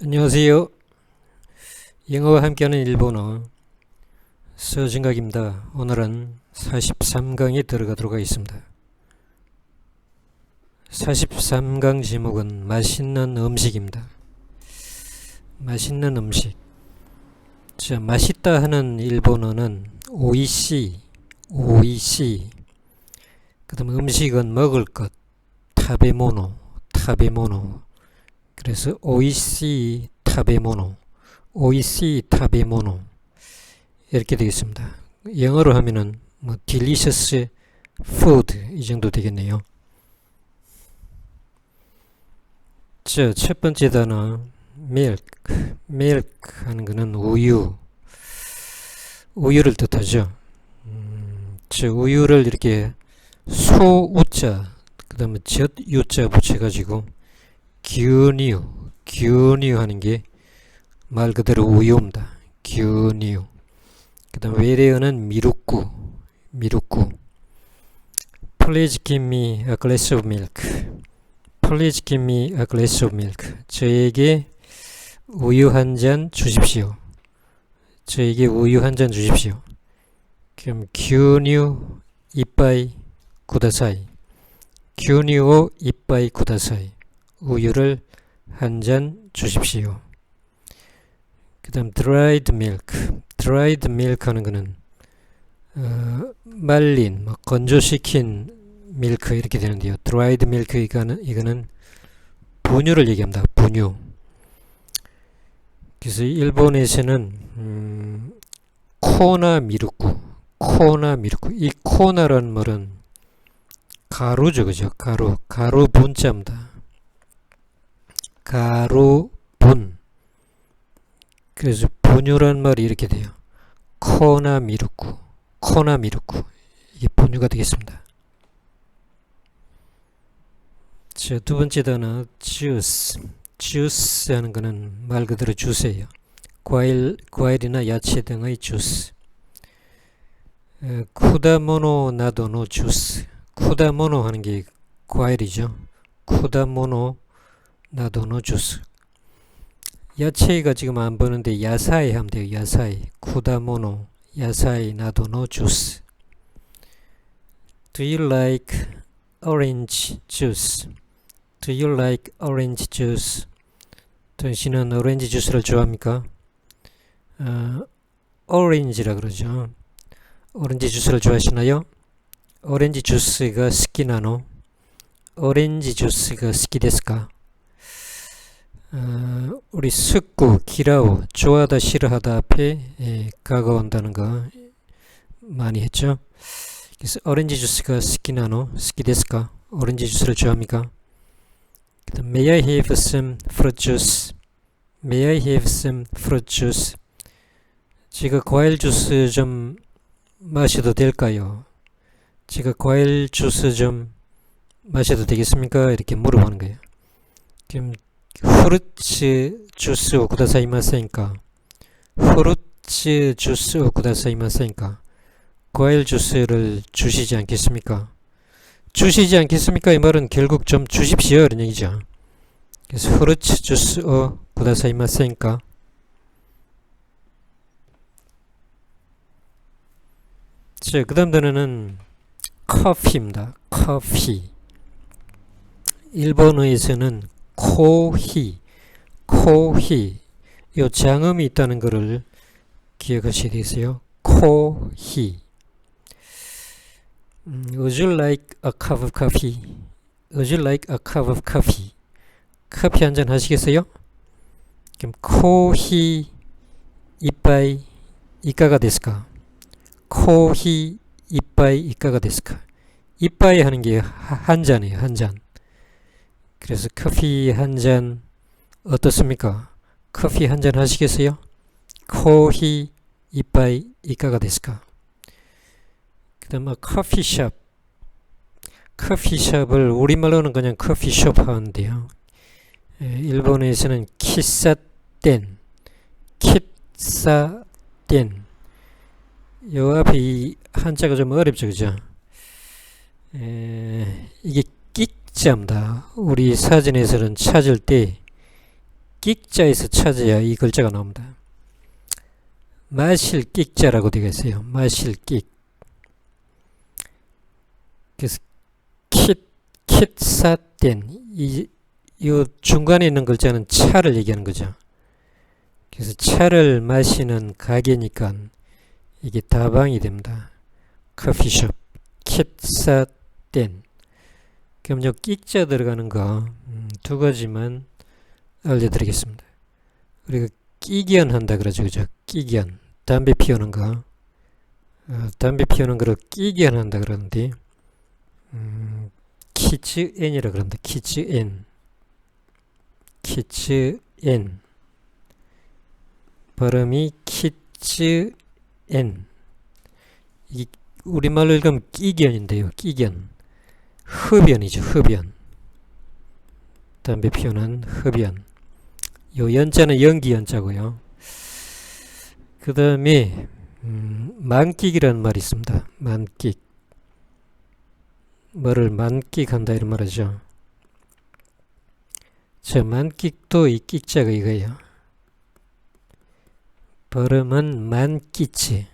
안녕하세요. 영어와 함께하는 일본어 서진각입니다. 오늘은 43강에 들어가도록 하겠습니다. 43강 제목은 맛있는 음식입니다. 맛있는 음식. 자, 맛있다 하는 일본어는 오이시, 오이시. 그 다음 음식은 먹을 것, 타베모노, 타베모노. 그래서 오이시 타베모노, 오이시 타베모노 이렇게 되겠습니다. 영어로 하면은 뭐 delicious food 이 정도 되겠네요. 자, 첫 번째 단어 milk, milk 하는 거는 우유, 우유를 뜻하죠. 음, 저 우유를 이렇게 소우자, 그 다음에 젖유자 붙여 가지고 규뉴, 규뉴 하는 게 말 그대로 우유입니다. 규뉴. 그 다음 외래어는 미루쿠, 미루쿠. Please give me a glass of milk. Please give me a glass of milk. 저에게 우유 한 잔 주십시오. 저에게 우유 한 잔 주십시오. 그럼 규뉴 이빠이 구다사이. 규뉴 이빠이 구다사이. 우유를 한 잔 주십시오. 그 다음 dried milk. dried milk 하는 거는 어, 말린, 뭐 건조시킨 밀크 이렇게 되는데요. dried milk 이거는, 이거는 분유를 얘기합니다. 분유. 그래서 일본에서는 음, 코나 미루쿠, 코나 미루쿠. 이 코나라는 말은 가루죠, 그죠? 가루, 가루 분자입니다. 가루분 그래서 분유란 말이 이렇게 돼요. 코나 미루쿠 코나 미루쿠 이게 분유가 되겠습니다. 자, 두 번째 단어 주스 주스 하는 거는 말 그대로 주스예요. 과일, 과일이나 야채 등의 주스 에, 쿠다모노 나도노 주스 쿠다모노 하는 게 과일이죠. 쿠다모노 나도노 주스 야채가 지금 안 보는데 야사이 하면 돼요. 야사이 쿠다모노 야사이 나도노 주스 Do you like orange juice? Do you like orange juice? 당신은 오렌지 주스를 좋아합니까? 어, orange라 그러죠. 오렌지 주스를 좋아하시나요? 오렌지 주스가 스키나노? 오렌지 주스가 스키 데스까? 어, 우리 숙구, 기라우, 좋아하다, 싫어하다 앞에 예, 가까운다는 거 많이 했죠. 그래서 오렌지 주스가 스키나노, 스키데스까? 오렌지 주스를 좋아합니까? 그다음 May I have some fruit juice? May I have some fruit juice? 제가 과일 주스 좀 마셔도 될까요? 제가 과일 주스 좀 마셔도 되겠습니까? 이렇게 물어보는 거예요. 후르츠 주스 오 쿠다사이 마세인가? 후르츠 주스 오 쿠다사이 마세인가? 과일 주스를 주시지 않겠습니까? 주시지 않겠습니까? 이 말은 결국 좀 주십시오. 이런 얘기죠. 그래서 후르츠 주스 오 쿠다사이 마세인가? 자, 그 다음 단어는 커피입니다. 커피. 일본어에서는 코히, 코히. 요 장음이 있다는 것을 기억하셔야 되겠어요. 코히. 음, Would you like a cup of coffee? Would you like a cup of coffee? 커피 한 잔 하시겠어요? 그럼 코히 이빠이 이까가 데스까? 코히 이빠이 이까가 데스까? 이빠이 하는 게 한 잔이에요. 한 잔. 그래서 커피 한 잔 어떻습니까? 커피 한 잔 하시겠어요? 코히 이빠이 이까가 데스까? 그 다음 커피숍 커피숍을 우리말로는 그냥 커피숍 하는데요. 에, 일본에서는 키사텐 키사텐 요 앞에 이 한자가 좀 어렵죠 그죠? 에, 이게 끽자입니다. 우리 사전에서는 찾을 때 끽자에서 찾아야 이 글자가 나옵니다. 마실 끽자라고 되어 있어요. 마실 끽. 그래서 킷, 킷사땐 이, 이 중간에 있는 글자는 차를 얘기하는 거죠. 그래서 차를 마시는 가게니까 이게 다방이 됩니다. 커피숍, 킷사땐. 그럼 요 끽자 들어가는 거 두 가지만 알려드리겠습니다. 우리가 끼견 한다 그러죠, 그죠? 끼견. 담배 피우는 거. 어, 담배 피우는 거를 끼견 한다 그러는데, 음, 키즈엔이라 그런다. 키즈엔. 키즈엔. 발음이 키즈엔. 이 우리말로 읽으면 끼견인데요. 끼견. 흡연이죠. 흡연. 담배 피우는 흡연. 요 연자는 연기 연자고요. 그 다음에 음, 만끽이라는 말이 있습니다. 만끽. 뭐를 만끽한다 이런 말이죠. 저 만끽도 이 끽자가 이거예요. 발음은 만끼치.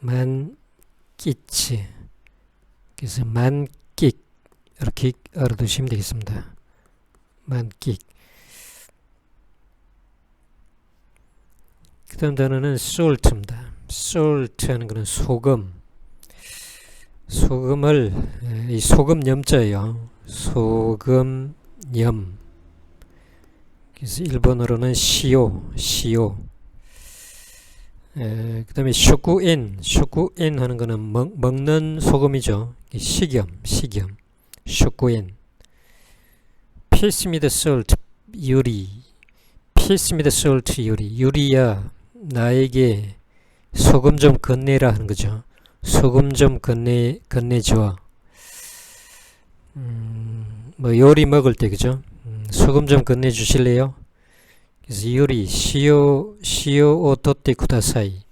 만끼치. 그래서 만끽 이렇게 알아두시면 되겠습니다. 만끽. 그 다음 단어는 salt입니다. salt 하는 것은 소금. 소금을, 이 소금 염자예요. 소금 염. 그래서 일본어로는 시오, 시오. 그 다음에 쇼구엔, 쇼구엔 하는 먹, 먹는 소금이죠. 식염, 식염. 쇼구엔. 필스미드 솔트 유리 필스미드 솔트 유리 유리야 나에게 소금 좀 건네라 하는 거죠. 소금 좀 건네 건네줘 음, 뭐 요리 먹을 때 그죠? 음, 소금 좀 건네 주실래요? 그래서 유리 시오 시오 오 도떼 쿠다사이.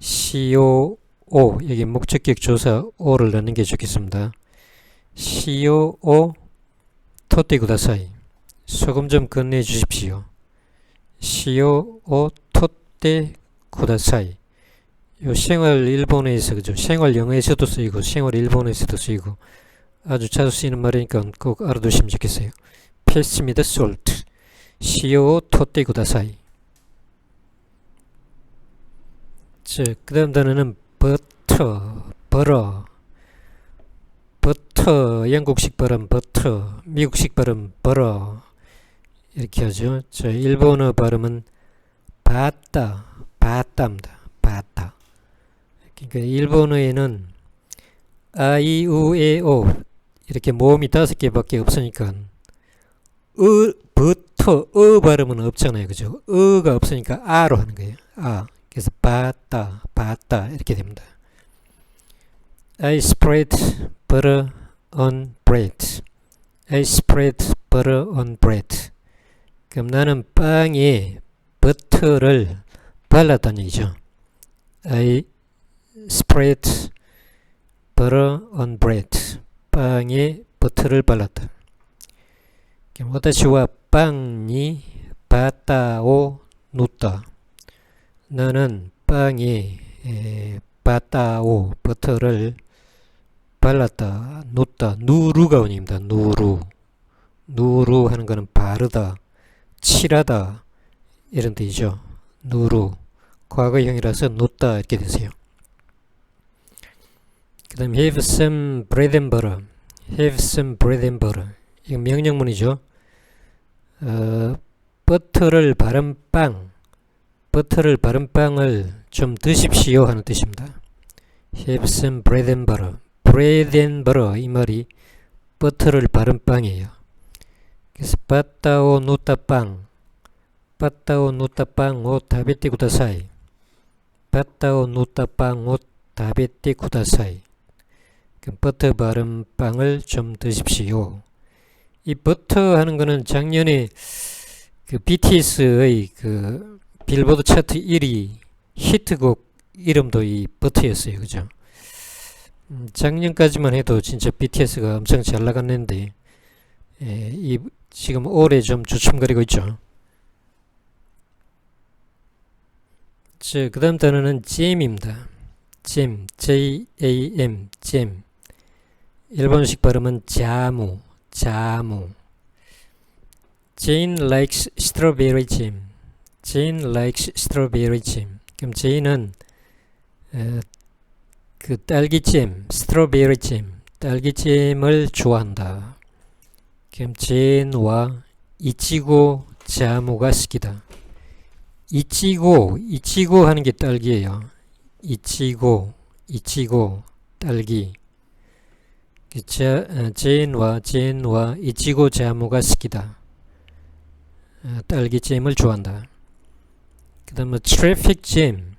시오 오. 여기 목적격 조사 오를 넣는 게 좋겠습니다 시오 오 토떼 구다사이 소금 좀 건네 주십시오. 시오 오 토떼 구다사이 요 생활 일본어에서 그죠? 생활 영어에서도 쓰이고 생활 일본어에서도 쓰이고 아주 자주 쓰이는 말이니까 꼭 알아두시면 좋겠어요. 패스미드 솔트 시오 토떼 구다사이 자, 그 다음 단어는 버터, 버러 버터, 영국식 발음 버터, 미국식 발음 버러 이렇게 하죠. 저 일본어 발음은 바따, 바따입니다. 바따. 그러니까 일본어에는 아이, 우, 에, 오 이렇게 모음이 다섯 개밖에 없으니까 으, 버터, 어 발음은 없잖아요. 그죠? 어가 없으니까 아로 하는 거예요. 아. 그래서 바따, 바따 이렇게 됩니다. I spread butter on bread. I spread butter on bread. 그럼 나는 빵에 버터를 발랐다는 얘기죠. I spread butter on bread. 빵에 버터를 발랐다. 그럼 빵이 바따오 놓다. 나는 빵에 에, 바따오 버터를 발랐다, 놓다, 누루가 원입니다. 누루. 누루 하는 것은 바르다, 칠하다 이런 뜻이죠. 누루. 과거형이라서 놓다 이렇게 되세요. 그 다음 have some bread and butter. have some bread and butter. 이건 명령문이죠. 어, 버터를 바른 빵, 버터를 바른 빵을 좀 드십시오 하는 뜻입니다. have some bread and butter. Butter 이 말이 버터를 바른 빵이에요. 그래서 바타오 누타 빵 바타오 누타 빵오 다베테 구다사이 바타오 누타 빵오 다베테 구다사이 버터 바른 빵을 좀 드십시오. 이 버터 하는 거는 작년에 그 BTS의 그 빌보드 차트 1위 히트곡 이름도 이 버터였어요. 그죠? 음, 작년까지만 해도 진짜 BTS가 엄청 잘 나갔는데 예, 이, 지금 올해 좀 주춤거리고 있죠. 그 다음 단어는 GM입니다. GM, J-A-M, GM. 일본식 발음은 자무, 자무. Jane likes strawberry jam. Jane likes strawberry jam. 그럼 Jane은 그 strawberry jam, 딸기잼을 좋아한다. Jane와 이치고 자무가 스키다. 이치고, 이치고 하는 게 딸기예요. 이치고, 이치고, 딸기. 그 자, 어, 제인과 제인과 이치고 자무가 스키다. 어, 딸기잼을 좋아한다. 그 다음에 트래픽 잼.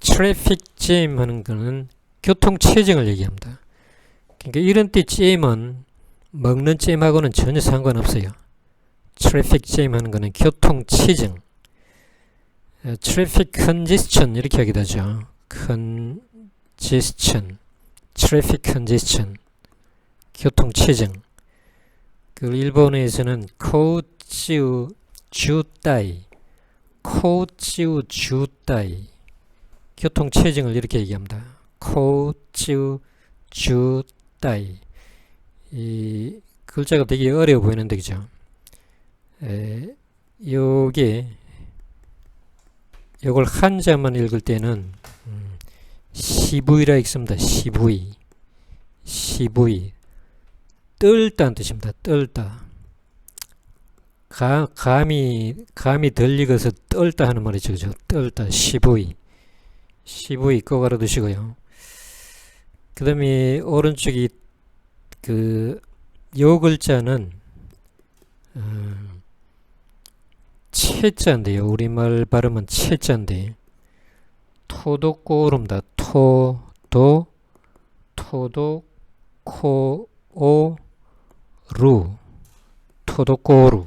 트래픽 잼 하는 거는 교통 체증을 얘기합니다. 그러니까 이런 때 잼은 먹는 잼하고는 전혀 상관없어요. 트래픽 잼 하는 거는 교통 체증. 트래픽 컨제스천 이렇게 하기도 하죠. 컨제스천. 트래픽 컨제스천. 교통 체증. 그 일본에서는 코치우 주따이. 코치우 주따이. 교통체증을 이렇게 얘기합니다. 코치우 주따이. 이 글자가 되게 어려워 보이는데 그죠? 에, 요게 요걸 한자만 읽을 때는 음, 시부이라 읽습니다. 시부이. 시부이. 떨다는 뜻입니다. 떨다. 가, 감이 감이 덜 익어서 떨다 하는 말이죠. 그죠? 떨다. 시부이. 시부이 꼭 알아두시고요. 그 다음에 오른쪽이 그 요 글자는 어, 채자인데요. 우리말 발음은 채자인데 토도꼬름다. 토도 토도 코오 루 토도꼬루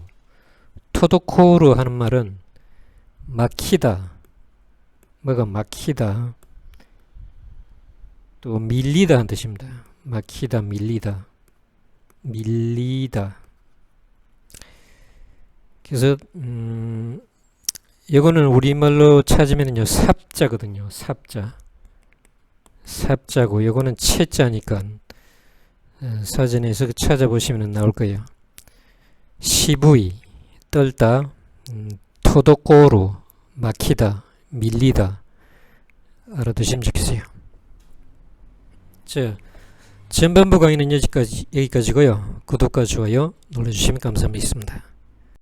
토도코루 하는 말은 막히다 뭐가 막히다. 또 밀리다 하는 뜻입니다. 막히다 밀리다. 밀리다. 그래서 음 이거는 우리말로 찾으면요 삽자거든요 삽자. 삽자고 이거는 채자니까 어, 사전에서 찾아보시면 나올 거예요. 시부이 떨다 음, 토도꼬루 막히다 밀리다. 알아두시면 좋겠어요. 자 전반부 강의는 여기까지, 여기까지고요. 구독과 좋아요 눌러주시면 감사하겠습니다